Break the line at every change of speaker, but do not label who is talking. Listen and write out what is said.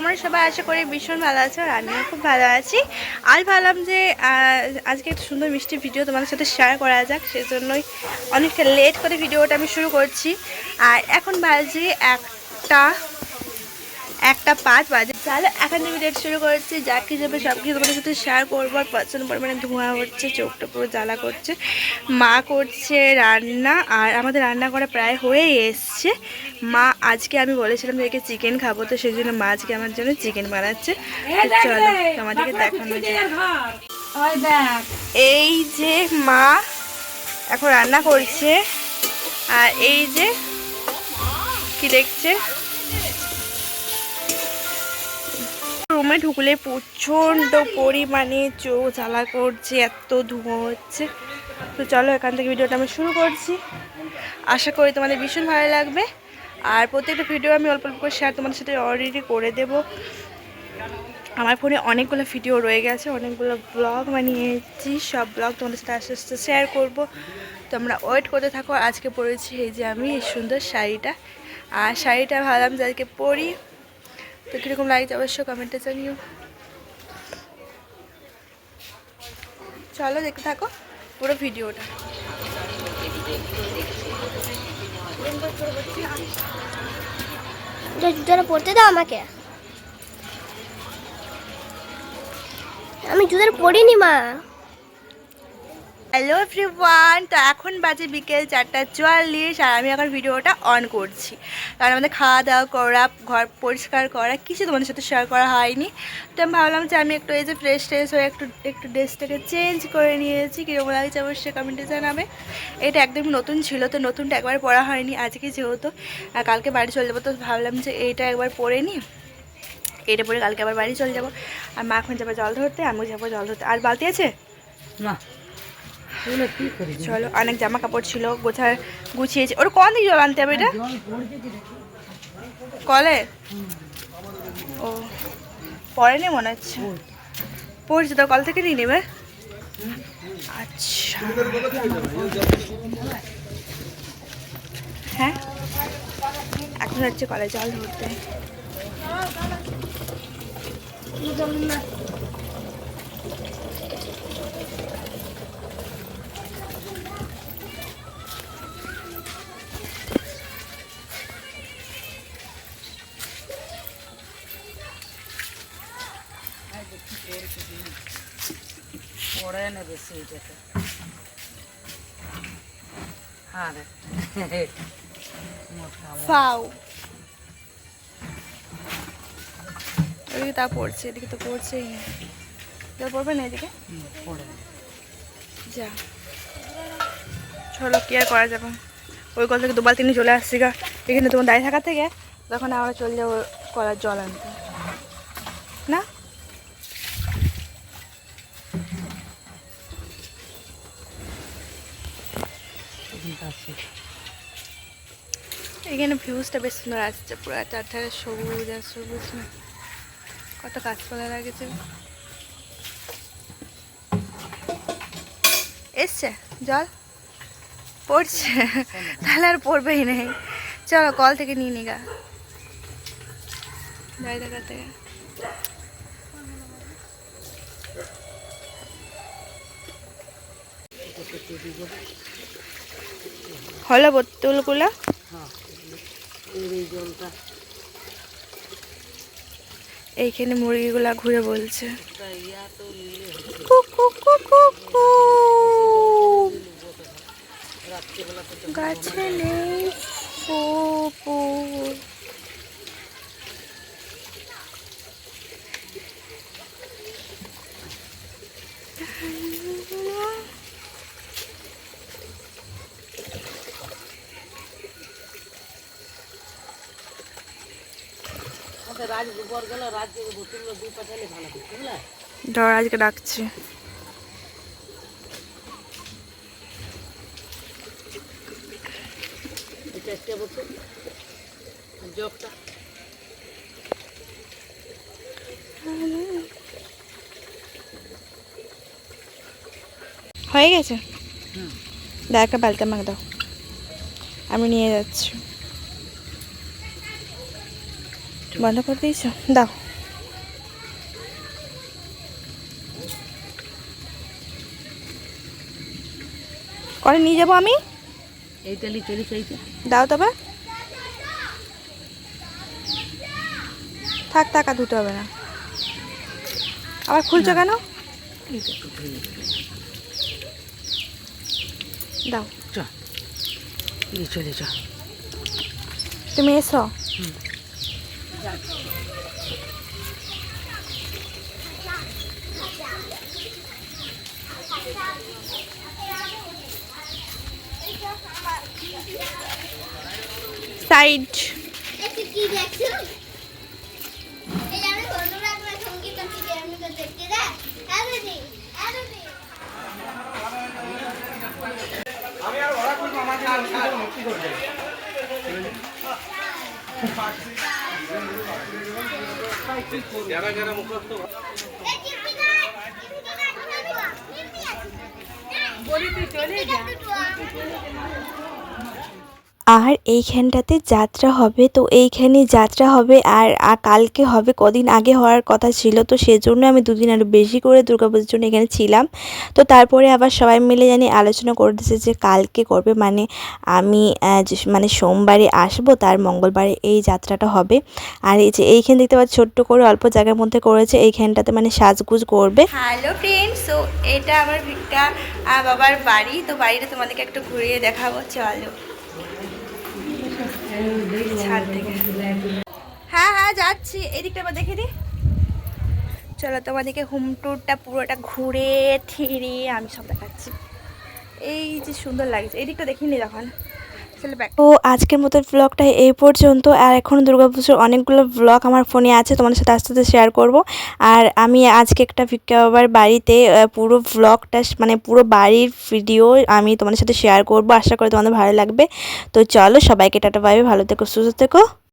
কেমন সবাই? আশা করি ভীষণ ভালো আছো আর আমিও খুব ভালো আছি। আজ ভাবলাম যে আজকে একটা সুন্দর মিষ্টি ভিডিও তোমাদের সাথে শেয়ার করা যাক, সেজন্যই অনেকটা লেট করে ভিডিওটা আমি শুরু করছি। আর এখন বাজে একটা একটা পাঁচ বাজে। তাহলে এখন আমি ডেট শুরু করেছি যা কি যাবে সব কিছু তোমাদের সাথে শেয়ার করব। আর প্রচণ্ড পরিমাণে ধোঁয়া হচ্ছে চোখটা পুরো জ্বালা করছে। মা করছে রান্না আর আমাদের রান্না করা প্রায় হয়েই এসছে। মা আজকে আমি বলেছিলাম যে চিকেন খাব তো সেই জন্য মা আজকে আমার জন্য চিকেন বানাচ্ছে। চলো তোমাদেরকে দেখানো। এই যে মা এখন রান্না করছে আর এই যে কি দেখছে? রুমে ঢুকলে প্রচণ্ড পরিমাণে চোখ জ্বালা করছে, এত ধোঁয়া হচ্ছে। তো চলো এখান থেকে ভিডিওটা আমি শুরু করছি। আশা করি তোমাদের ভীষণ ভালো লাগবে। আর প্রত্যেকটা ভিডিও আমি অল্প অল্প করে শেয়ার তোমাদের সাথে অলরেডি করে দেব। আমার ফোনে অনেকগুলো ভিডিও রয়ে গেছে, অনেকগুলো ব্লগ বানিয়েছি সব ব্লগ তোমাদের সাথে আস্তে আস্তে শেয়ার করব। তোমরা ওয়েট করতে থাকো। আজকে পরেছি এই যে আমি, এই সুন্দর শাড়িটা। আর শাড়িটা ভাবলাম যে আজকে পরি। তো কীরকম লাগছে অবশ্যই কমেন্টে জানিও। চলো দেখতে থাকো পুরো ভিডিওটা।
জুতোটা পরতে দাও আমাকে। আমি জুতোটা পড়িনি, মা।
হ্যালো এভরিওয়ান তো এখন বাজে বিকেল চারটা চুয়াল্লিশ আর আমি এখন ভিডিওটা অন করছি। কারণ আমাদের খাওয়া দাওয়া করা, ঘর পরিষ্কার করা, কিছু তোমাদের সাথে শেয়ার করা হয়নি। তো আমি ভাবলাম যে আমি একটু এই যে ফ্রেশ ট্রেশ হয়ে একটু একটু ড্রেসটাকে চেঞ্জ করে নিয়েছি। কীরকম লাগছে অবশ্যই কমেন্টে জানাবে। এটা একদম নতুন ছিল, তো নতুনটা একবার পরা হয়নি আজকে যেহেতু। কালকে বাড়ি চলে যাব, তো ভাবলাম যে এইটা একবার পরে নিই এটা পরে কালকে আবার বাড়ি চলে যাব। আর মা এখন যাবে জল ধরতে আমি যাব জল ধরতে। আর বালতি আছে?
না।
চলো অনেক জামা কাপড় ছিল গোছার গুছিয়েছে ওর কোন দিকে জল আনতে হবে এটা?
রে?
কলে? ও পরে নি মনে হচ্ছে। পড়ছে তো কল থেকে নিয়ে নেবে? আচ্ছা। হ্যাঁ? এখন হচ্ছে কলে জল ধরতে।
পড়ে না বেশি এটাতে রে মোটা মোটা।
ফাউ ওইদিকে তা পড়ছে এদিকে তো পড়ছেই না। জল পড়বে না এদিকে। যা। চলো কি আর করা যাবে? ওই কল থেকে দুবার তিনি চলে আসছি গা। এখানে তোমার দাঁড়িয়ে থাকা থেকে তখন আমরা চলে যাব কলার জল আনতে না
এখানটা আছে।
এখানে ভিউজটা বেশ সুন্দর আসছে, পুরো চারধারে সবুজ আর সবুজ কত গাছপালা লাগেছে এসছে, জল? পড়ছে। তাহলে আর পড়বেই নেই চলো, কল থেকে নিয়ে নিগা। যাই দেখা থেকে হলো বোতলগুলো। এইখানে মুরগিগুলা ঘুরে বলছে। গাছে নেই ধর আজকে ডাকছি।
জগটা
হয়ে গেছে? দাও একটা বালতি আমাকে দাও। আমি নিয়ে যাচ্ছি। বন্ধ করে দিয়েছ? দাও। করে নিয়ে যাব আমি? দাও তবে। থাক থাকা ধুতে হবে না। আবার খুলছো কেন? দাও।
চলে যা
তুমি এসো। সাইড।
আমি হ্যাঁ দিদি হ্যাঁ দিদি
আর এইখানটাতে যাত্রা হবে। তো এইখানে যাত্রা হবে আর কালকে হবে, কদিন আগে হওয়ার কথা ছিল। তো সেজন্য আমি দুদিন আরও বেশি করে দুর্গাপুজোর জন্য এখানে ছিলাম। তো তারপরে আবার সবাই মিলে জানি আলোচনা করতেছে যে কালকে করবে। মানে আমি মানে সোমবারে আসব, তার মঙ্গলবারে এই যাত্রাটা হবে। আর এই যে এইখানে দেখতে পাচ্ছি ছোট্ট করে অল্প জায়গার মধ্যে করেছে। এইখানটাতে মানে সাজগুজ করবে। হ্যালো ফ্রেন্ডস তো এটা আমার ভিক্কা বাবার বাড়ি। তো বাড়িটা তোমাদেরকে একটু ঘুরিয়ে দেখাবো। চলো। হ্যাঁ হ্যাঁ যাচ্ছি। এদিকটা আবার দেখে দি চলো, তোমাদেরকে হোম ট্যুরটা পুরোটা ঘুরে, থিরে আমি সব দেখাচ্ছি। এই যে সুন্দর লাগছে। এদিকটা দিকটা দেখিনি back। তো আজকের মতো ব্লগটা এই পর্যন্ত। আর এখন দুর্গাপুজোর অনেকগুলো ব্লগ আমার ফোনে আছে, তোমাদের সাথে আস্তে আস্তে শেয়ার করব। আর আমি আজকে একটা ভিক্ষা বাবার বাড়িতে পুরো ব্লগটা মানে পুরো বাড়ির ভিডিও আমি তোমাদের সাথে শেয়ার করব। আশা করি তোমাদের ভালো লাগবে। তো চলো সবাইকে টাটা পাবে ভালো থেকো, সুস্থ থেকো।